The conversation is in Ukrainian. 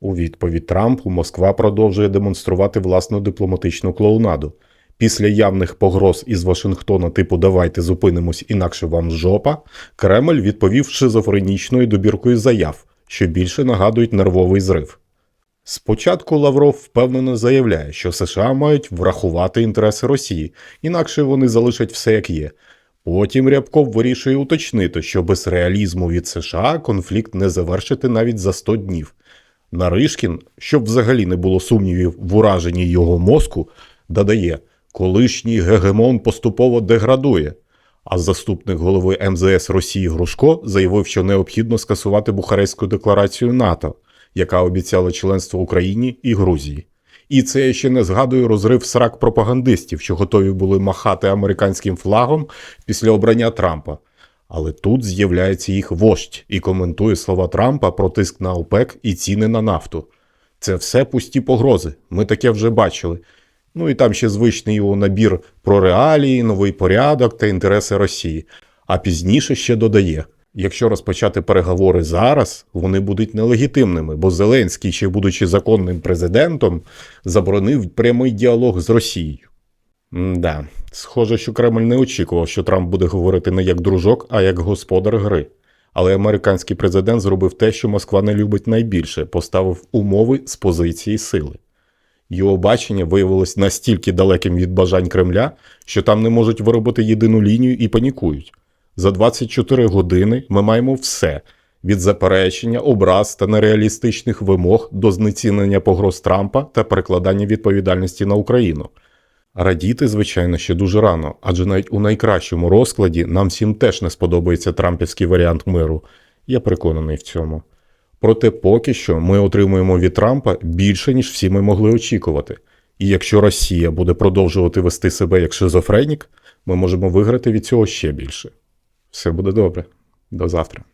У відповідь Трампу Москва продовжує демонструвати власну дипломатичну клоунаду. Після явних погроз із Вашингтона типу давайте зупинимось, інакше вам жопа, Кремль відповів шизофренічною добіркою заяв, що більше нагадують нервовий зрив. Спочатку Лавров впевнено заявляє, що США мають врахувати інтереси Росії, інакше вони залишать все як є. Потім Рябков вирішує уточнити, що без реалізму від США конфлікт не завершити навіть за 100 днів. Наришкін, щоб взагалі не було сумнівів в ураженні його мозку, додає, колишній гегемон поступово деградує. А заступник голови МЗС Росії Грушко заявив, що необхідно скасувати Бухарестську декларацію НАТО, яка обіцяла членство Україні і Грузії. І це я ще не згадую розрив срак пропагандистів, що готові були махати американським флагом після обрання Трампа. Але тут з'являється їх вождь і коментує слова Трампа про тиск на ОПЕК і ціни на нафту. Це все пусті погрози. Ми таке вже бачили. Ну і там ще звичний його набір про реалії, новий порядок та інтереси Росії. А пізніше ще додає: якщо розпочати переговори зараз, вони будуть нелегітимними, бо Зеленський, ще будучи законним президентом, заборонив прямий діалог з Росією. Да, схоже, що Кремль не очікував, що Трамп буде говорити не як дружок, а як господар гри. Але американський президент зробив те, що Москва не любить найбільше, поставив умови з позиції сили. Його бачення виявилось настільки далеким від бажань Кремля, що там не можуть виробити єдину лінію і панікують. За 24 години ми маємо все від заперечення, образ та нереалістичних вимог до знецінення погроз Трампа та перекладання відповідальності на Україну. Радіти, звичайно, ще дуже рано, адже навіть у найкращому розкладі нам всім теж не сподобається трампівський варіант миру. Я переконаний в цьому. Проте поки що ми отримуємо від Трампа більше, ніж всі ми могли очікувати. І якщо Росія буде продовжувати вести себе як шизофренік, ми можемо виграти від цього ще більше. Все буде добре. До завтра.